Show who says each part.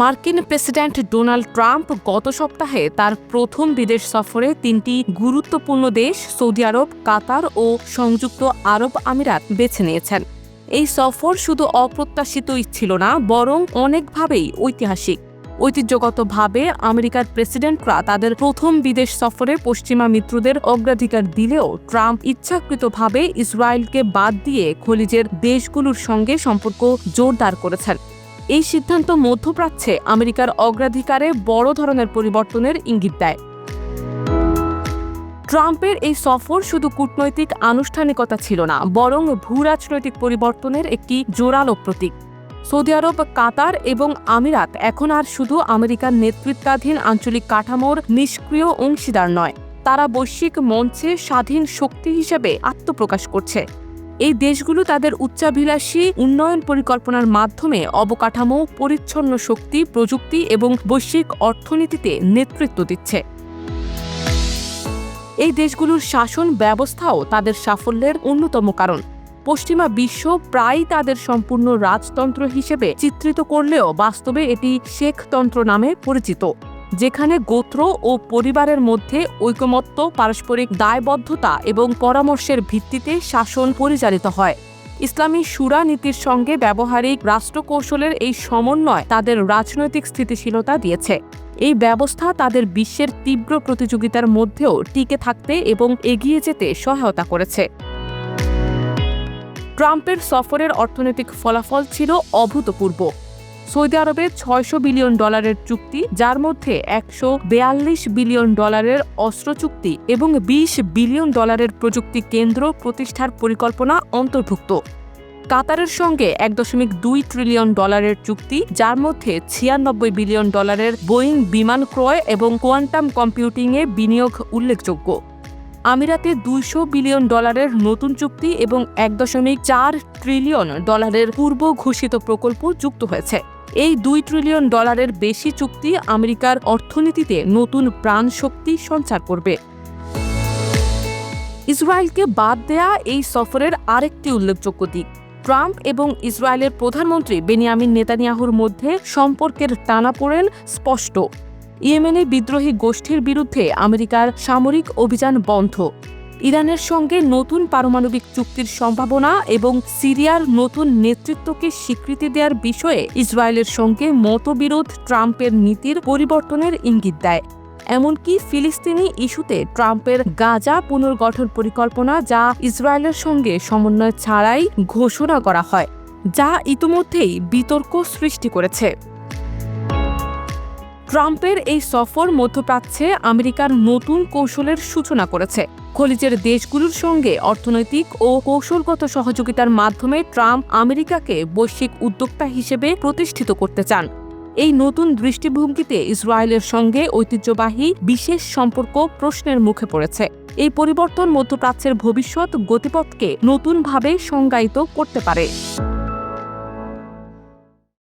Speaker 1: মার্কিন president Donald Trump গত সপ্তাহে তার প্রথম বিদেশ সফরে তিনটি গুরুত্বপূর্ণ দেশ সৌদি আরব কাতার ও সংযুক্ত আরব আমিরাত বেছে নিয়েছেন এই সফর শুধু অপ্রত্যাশিতই ছিল না বরং অনেকভাবেই ঐতিহাসিক ঐতিহ্যগতভাবে আমেরিকার প্রেসিডেন্টরা তাদের প্রথম বিদেশ সফরে পশ্চিমা মিত্রদের অগ্রাধিকার দিলেও ট্রাম্প ইচ্ছাকৃতভাবে ইসরায়েলকে বাদ দিয়ে খলিজের দেশগুলোর সঙ্গে সম্পর্ক জোরদার করেছেন এই সিদ্ধান্ত মধ্যপ্রাচ্যে আমেরিকার অগ্রাধিকারে বড় ধরনের পরিবর্তনের ইঙ্গিত দেয় ট্রাম্পের এই সফর শুধু কূটনৈতিক আনুষ্ঠানিকতা ছিল না বরং ভূরাজনৈতিক পরিবর্তনের একটি জোরালো প্রতীক সৌদি আরব কাতার এবং আমিরাত এখন আর শুধু আমেরিকার নেতৃত্বাধীন আঞ্চলিক কাঠামোর নিষ্ক্রিয় অংশীদার নয় তারা বৈশ্বিক মঞ্চে স্বাধীন শক্তি হিসেবে আত্মপ্রকাশ করছে এই দেশগুলো তাদের উচ্চাভিলাষী উন্নয়ন পরিকল্পনার মাধ্যমে অবকাঠামো পরিচ্ছন্ন শক্তি প্রযুক্তি এবং বৈশ্বিক অর্থনীতিতে নেতৃত্ব দিচ্ছে এই দেশগুলোর শাসন ব্যবস্থাও তাদের সাফল্যের অন্যতম কারণ পশ্চিমা বিশ্ব প্রায় তাদের সম্পূর্ণ রাজতন্ত্র হিসেবে চিত্রিত করলেও বাস্তবে এটি শেখতন্ত্র নামে পরিচিত যেখানে গোত্র ও পরিবারের মধ্যে ঐকমত্য পারস্পরিক দায়বদ্ধতা এবং পরামর্শের ভিত্তিতে শাসন পরিচালিত হয় ইসলামী সুরা নীতির সঙ্গে ব্যবহারিক রাষ্ট্রকৌশলের এই সমন্বয় তাদের রাজনৈতিক স্থিতিশীলতা দিয়েছে এই ব্যবস্থা তাদের বিশ্বের তীব্র প্রতিযোগিতার মধ্যেও টিকে থাকতে এবং এগিয়ে যেতে সহায়তা করেছে ট্রাম্পের সফরের অর্থনৈতিক ফলাফল ছিল অভূতপূর্ব সৌদি আরবের ছয়শো বিলিয়ন ডলারের চুক্তি যার মধ্যে একশো বেয়াল্লিশ বিলিয়ন ডলারের অস্ত্র চুক্তি এবং বিশ বিলিয়ন ডলারের প্রযুক্তি কেন্দ্র প্রতিষ্ঠার পরিকল্পনা অন্তর্ভুক্ত কাতারের সঙ্গে এক দশমিক দুই ট্রিলিয়ন ডলারের চুক্তি যার মধ্যে ছিয়ানব্বই বিলিয়ন ডলারের বোয়িং বিমান ক্রয় এবং কোয়ান্টাম কম্পিউটিংয়ে বিনিয়োগ উল্লেখযোগ্য আমিরাতে দুইশো বিলিয়ন ডলারের নতুন চুক্তি এবং এক দশমিক চার ট্রিলিয়ন ডলারের পূর্ব ঘোষিত প্রকল্প যুক্ত হয়েছে এই দুই ট্রিলিয়ন ডলারের বেশি চুক্তি আমেরিকার অর্থনীতিতে নতুন প্রাণ শক্তি সঞ্চার করবে ইসরায়েলকে বাদ দেয়া এই সফরের আরেকটি উল্লেখযোগ্য দিক ট্রাম্প এবং ইসরায়েলের প্রধানমন্ত্রী বেনিয়ামিন নেতানিয়াহুর মধ্যে সম্পর্কের টানাপোড়েন স্পষ্ট ইয়েমেনে বিদ্রোহী গোষ্ঠীর বিরুদ্ধে আমেরিকার সামরিক অভিযান বন্ধ ইরানের সঙ্গে নতুন পারমাণবিক চুক্তির সম্ভাবনা এবং সিরিয়ার নতুন নেতৃত্বকে স্বীকৃতি দেওয়ার বিষয়ে ইসরায়েলের সঙ্গে মতবিরোধ ট্রাম্পের নীতির পরিবর্তনের ইঙ্গিত দেয় এমনকি ফিলিস্তিনি ইস্যুতে ট্রাম্পের গাজা পুনর্গঠন পরিকল্পনা যা ইসরায়েলের সঙ্গে সমন্বয় ছাড়াই ঘোষণা করা হয় যা ইতিমধ্যেই বিতর্ক সৃষ্টি করেছে ট্রাম্পের এই সফর মধ্যপ্রাচ্যে আমেরিকার নতুন কৌশলের সূচনা করেছে খলিজের দেশগুলোর সঙ্গে অর্থনৈতিক ও কৌশলগত সহযোগিতার মাধ্যমে ট্রাম্প আমেরিকাকে বৈশ্বিক উদ্যোক্তা হিসেবে প্রতিষ্ঠিত করতে চান এই নতুন দৃষ্টিভঙ্গিতে ইসরায়েলের সঙ্গে ঐতিহ্যবাহী বিশেষ সম্পর্ক প্রশ্নের মুখে পড়েছে এই পরিবর্তন মধ্যপ্রাচ্যের ভবিষ্যৎ গতিপথকে নতুনভাবে সংজ্ঞায়িত করতে পারে